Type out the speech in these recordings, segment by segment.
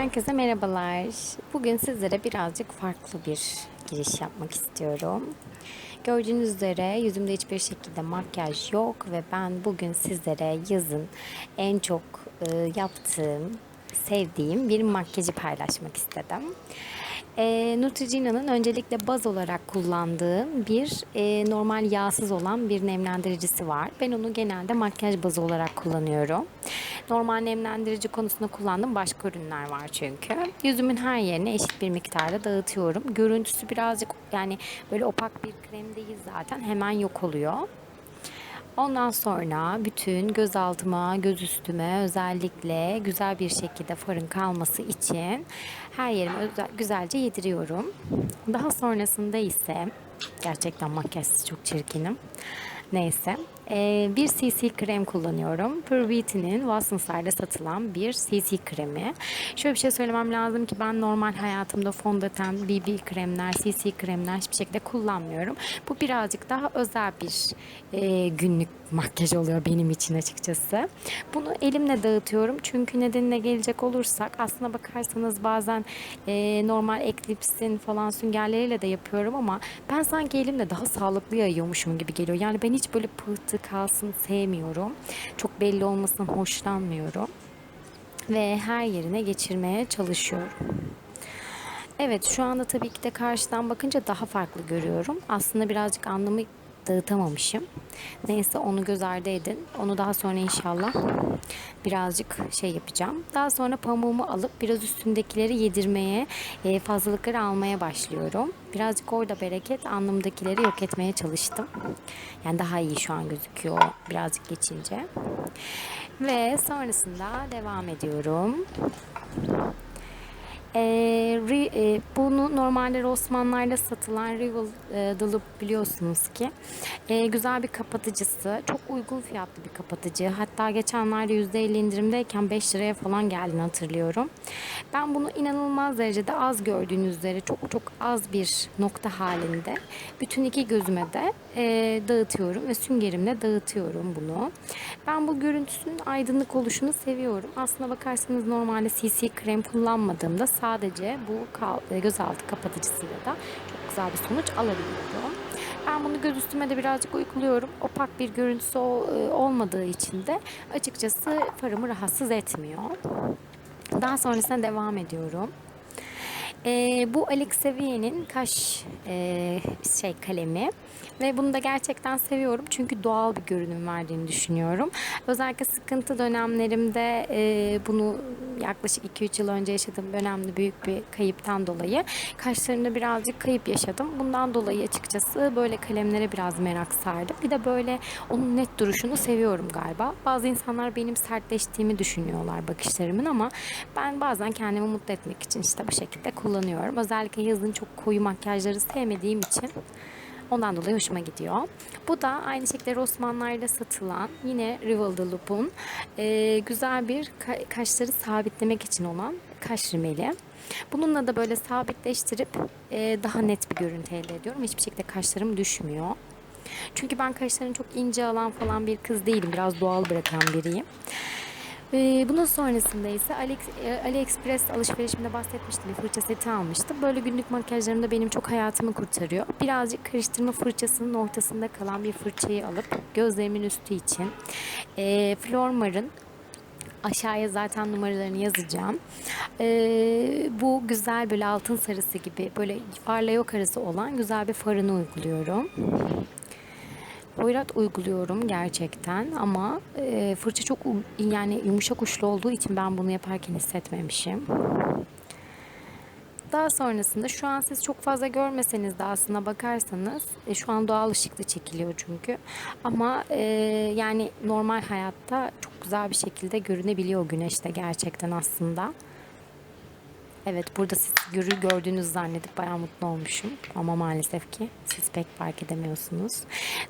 Herkese merhabalar. Bugün sizlere birazcık farklı bir giriş yapmak istiyorum. Gördüğünüz üzere yüzümde hiçbir şekilde makyaj yok ve ben bugün sizlere yazın en çok e, yaptığım, sevdiğim bir makyajı paylaşmak istedim. E, Neutrogena'nın öncelikle baz olarak kullandığım bir e, normal yağsız olan bir nemlendiricisi var. Ben onu genelde makyaj bazı olarak kullanıyorum. Normal nemlendirici konusunda kullandığım başka ürünler var çünkü. Yüzümün her yerine eşit bir miktarda dağıtıyorum. Görüntüsü birazcık yani böyle opak bir krem değil zaten hemen yok oluyor. Ondan sonra bütün göz altıma, göz üstüme özellikle güzel bir şekilde farın kalması için her yerime özel, güzelce yediriyorum. Daha sonrasında ise gerçekten makyajsız çok çirkinim. Neyse. Ee, bir CC krem kullanıyorum. Pure Beauty'nin Watsons'larda satılan bir CC kremi. Şöyle bir şey söylemem lazım ki ben normal hayatımda fondöten, BB kremler, CC kremler hiçbir şekilde kullanmıyorum. Bu birazcık daha özel bir e, günlük makyaj oluyor benim için açıkçası. Bunu elimle dağıtıyorum çünkü nedenine gelecek olursak aslına bakarsanız bazen e, normal eklipsin falan süngerleriyle de yapıyorum ama ben sanki elimle daha sağlıklı yayıyormuşum gibi geliyor. Yani ben hiç böyle pıhtı kalsın sevmiyorum. Çok belli olmasından hoşlanmıyorum. Ve her yerine geçirmeye çalışıyorum. Evet şu anda tabii ki de karşıdan bakınca daha farklı görüyorum. Aslında birazcık anlamı dağıtamamışım. Neyse onu göz ardı edin. Onu daha sonra inşallah birazcık şey yapacağım. Daha sonra pamuğumu alıp biraz üstündekileri yedirmeye, e, fazlalıkları almaya başlıyorum. Birazcık orada bereket anlamdakileri yok etmeye çalıştım. Yani daha iyi şu an gözüküyor birazcık geçince. Ve sonrasında devam ediyorum. E, ri- e, bunu normalde Osmanlılar'da satılan Rival e, Dalıp biliyorsunuz ki. E, güzel bir kapatıcısı. Çok uygun fiyatlı bir kapatıcı. Hatta geçenlerde %50 indirimdeyken 5 liraya falan geldiğini hatırlıyorum. Ben bunu inanılmaz derecede az gördüğünüz üzere çok çok az bir nokta halinde bütün iki gözüme de e, dağıtıyorum ve süngerimle dağıtıyorum bunu. Ben bu görüntüsünün aydınlık oluşunu seviyorum. Aslına bakarsanız normalde CC krem kullanmadığımda sadece bu e, gözaltı kapatıcısıyla da çok güzel bir sonuç alabiliyorum. Ben bunu göz üstüme de birazcık uyguluyorum. Opak bir görüntüsü e, olmadığı için de açıkçası farımı rahatsız etmiyor. Daha sonrasında devam ediyorum. Ee, bu Alex Savier'in kaş e, şey kalemi ve bunu da gerçekten seviyorum çünkü doğal bir görünüm verdiğini düşünüyorum. Özellikle sıkıntı dönemlerimde e, bunu yaklaşık 2-3 yıl önce yaşadığım dönemde büyük bir kayıptan dolayı kaşlarımda birazcık kayıp yaşadım. Bundan dolayı açıkçası böyle kalemlere biraz merak sardım. Bir de böyle onun net duruşunu seviyorum galiba. Bazı insanlar benim sertleştiğimi düşünüyorlar bakışlarımın ama ben bazen kendimi mutlu etmek için işte bu şekilde kullanıyorum. Özellikle yazın çok koyu makyajları sevmediğim için Ondan dolayı hoşuma gidiyor. Bu da aynı şekilde Rossmann'larda satılan yine Rival de Loop'un e, güzel bir ka- kaşları sabitlemek için olan kaş rimeli. Bununla da böyle sabitleştirip e, daha net bir görüntü elde ediyorum. Hiçbir şekilde kaşlarım düşmüyor. Çünkü ben kaşlarını çok ince alan falan bir kız değilim. Biraz doğal bırakan biriyim. Ee, bunun sonrasında ise e, AliExpress alışverişimde bahsetmiştim. Bir fırça seti almıştım. Böyle günlük makyajlarımda benim çok hayatımı kurtarıyor. Birazcık karıştırma fırçasının ortasında kalan bir fırçayı alıp gözlerimin üstü için e, Flormar'ın Aşağıya zaten numaralarını yazacağım. Ee, bu güzel böyle altın sarısı gibi böyle farla yok arası olan güzel bir farını uyguluyorum. Hoyrat uyguluyorum gerçekten ama e, fırça çok yani yumuşak uçlu olduğu için ben bunu yaparken hissetmemişim. Daha sonrasında şu an siz çok fazla görmeseniz de aslında bakarsanız e, şu an doğal ışıkla çekiliyor çünkü ama e, yani normal hayatta çok güzel bir şekilde görünebiliyor güneşte gerçekten aslında. Evet burada siz görü gördüğünüz zannedip bayağı mutlu olmuşum. Ama maalesef ki siz pek fark edemiyorsunuz.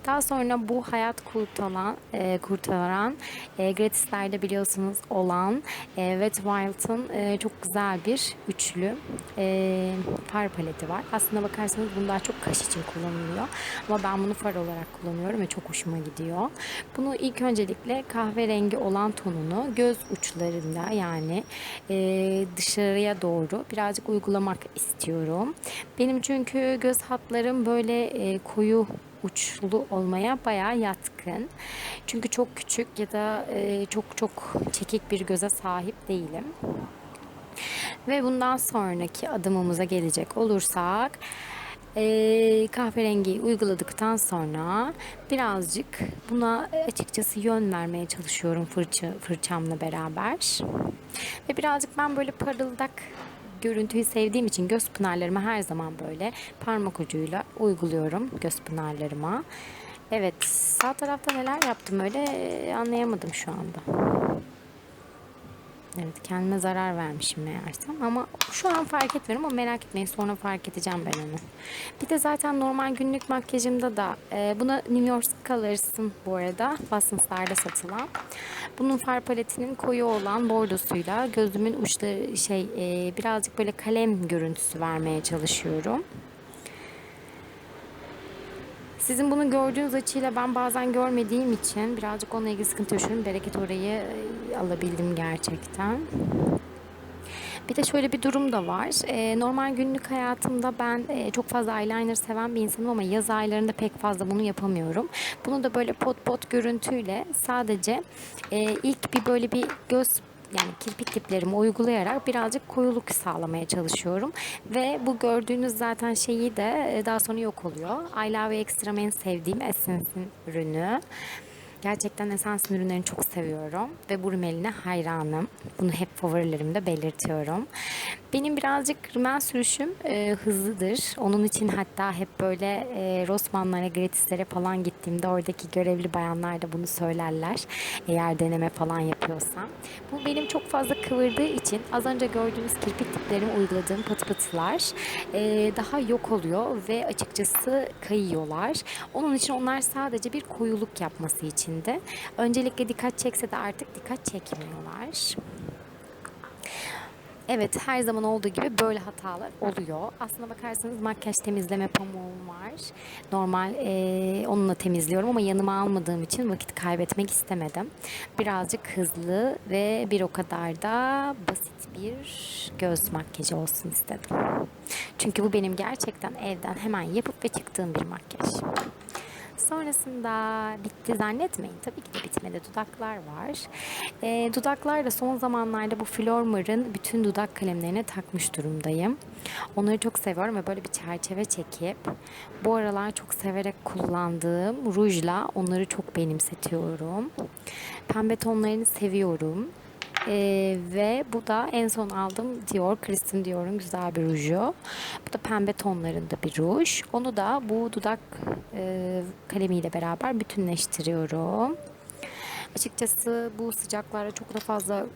Daha sonra bu hayat kurtaran, e, kurtaran e, gratislerde biliyorsunuz olan e, Wet Wild'ın e, çok güzel bir üçlü e, far paleti var. Aslında bakarsanız bunu daha çok kaş için kullanılıyor. Ama ben bunu far olarak kullanıyorum ve çok hoşuma gidiyor. Bunu ilk öncelikle kahverengi olan tonunu göz uçlarında yani e, dışarıya doğru birazcık uygulamak istiyorum. Benim çünkü göz hatlarım böyle e, koyu uçlu olmaya bayağı yatkın. Çünkü çok küçük ya da e, çok çok çekik bir göze sahip değilim. Ve bundan sonraki adımımıza gelecek olursak e, kahverengi uyguladıktan sonra birazcık buna açıkçası yön vermeye çalışıyorum fırça, fırçamla beraber. Ve birazcık ben böyle parıldak görüntüyü sevdiğim için göz pınarlarıma her zaman böyle parmak ucuyla uyguluyorum göz pınarlarıma. Evet sağ tarafta neler yaptım öyle anlayamadım şu anda. Evet kendime zarar vermişim meğersem ama şu an fark etmiyorum ama merak etmeyin sonra fark edeceğim ben onu. Bir de zaten normal günlük makyajımda da e, buna New York Colors'ın bu arada Watsons'larda satılan. Bunun far paletinin koyu olan bordosuyla gözümün uçları şey e, birazcık böyle kalem görüntüsü vermeye çalışıyorum. Sizin bunu gördüğünüz açıyla ben bazen görmediğim için birazcık onunla ilgili sıkıntı yaşıyorum. Bereket orayı e, alabildim gerçekten. Bir de şöyle bir durum da var. Ee, normal günlük hayatımda ben e, çok fazla eyeliner seven bir insanım ama yaz aylarında pek fazla bunu yapamıyorum. Bunu da böyle pot pot görüntüyle sadece e, ilk bir böyle bir göz yani kirpik diplerimi uygulayarak birazcık koyuluk sağlamaya çalışıyorum. Ve bu gördüğünüz zaten şeyi de e, daha sonra yok oluyor. I Love Extra'm en sevdiğim Essence'in ürünü. Gerçekten Essence ürünlerini çok seviyorum ve bu rimeline hayranım. Bunu hep favorilerimde belirtiyorum. Benim birazcık rimel sürüşüm e, hızlıdır. Onun için hatta hep böyle e, Rossmann'lara, gratislere falan gittiğimde oradaki görevli bayanlar da bunu söylerler. Eğer deneme falan yapıyorsam. Bu benim çok fazla kıvırdığı için az önce gördüğünüz kirpik tiplerimi uyguladığım patı patılar e, daha yok oluyor ve açıkçası kayıyorlar. Onun için onlar sadece bir koyuluk yapması içindi. Öncelikle dikkat çekse de artık dikkat çekmiyorlar. Evet her zaman olduğu gibi böyle hatalar oluyor. Aslına bakarsanız makyaj temizleme pamuğum var. Normal e, onunla temizliyorum ama yanıma almadığım için vakit kaybetmek istemedim. Birazcık hızlı ve bir o kadar da basit bir göz makyajı olsun istedim. Çünkü bu benim gerçekten evden hemen yapıp ve çıktığım bir makyaj. Sonrasında bitti zannetmeyin. Tabii ki de bitmedi. Dudaklar var. E, dudaklar da son zamanlarda bu Flormar'ın bütün dudak kalemlerine takmış durumdayım. Onları çok seviyorum ve böyle bir çerçeve çekip bu aralar çok severek kullandığım rujla onları çok benimsetiyorum. Pembe tonlarını seviyorum. Ee, ve bu da en son aldığım Dior, Kristen Dior'un güzel bir ruju. Bu da pembe tonlarında bir ruj. Onu da bu dudak e, kalemiyle beraber bütünleştiriyorum. Açıkçası bu sıcaklarda çok da fazla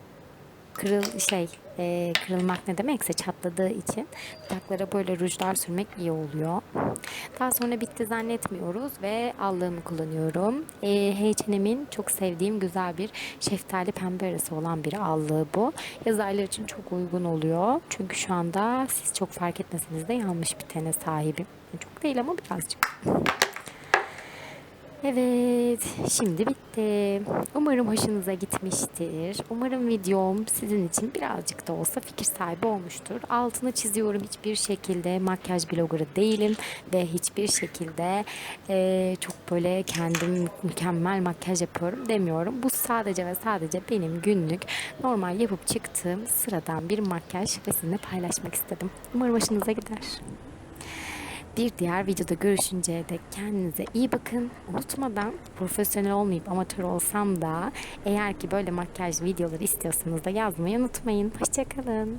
kırıl şey e, kırılmak ne demekse çatladığı için dudaklara böyle rujlar sürmek iyi oluyor. Daha sonra bitti zannetmiyoruz ve allığımı kullanıyorum. E, H&M'in çok sevdiğim güzel bir şeftali pembe arası olan bir allığı bu. Yaz ayları için çok uygun oluyor. Çünkü şu anda siz çok fark etmeseniz de yanmış bir tene sahibim. Çok değil ama birazcık. Evet, şimdi bitti. Umarım hoşunuza gitmiştir. Umarım videom sizin için birazcık da olsa fikir sahibi olmuştur. Altını çiziyorum hiçbir şekilde makyaj bloggerı değilim ve hiçbir şekilde e, çok böyle kendim mükemmel makyaj yapıyorum demiyorum. Bu sadece ve sadece benim günlük normal yapıp çıktığım sıradan bir makyaj ve sizinle paylaşmak istedim. Umarım hoşunuza gider. Bir diğer videoda görüşünceye dek kendinize iyi bakın. Unutmadan profesyonel olmayıp amatör olsam da eğer ki böyle makyaj videoları istiyorsanız da yazmayı unutmayın. Hoşçakalın.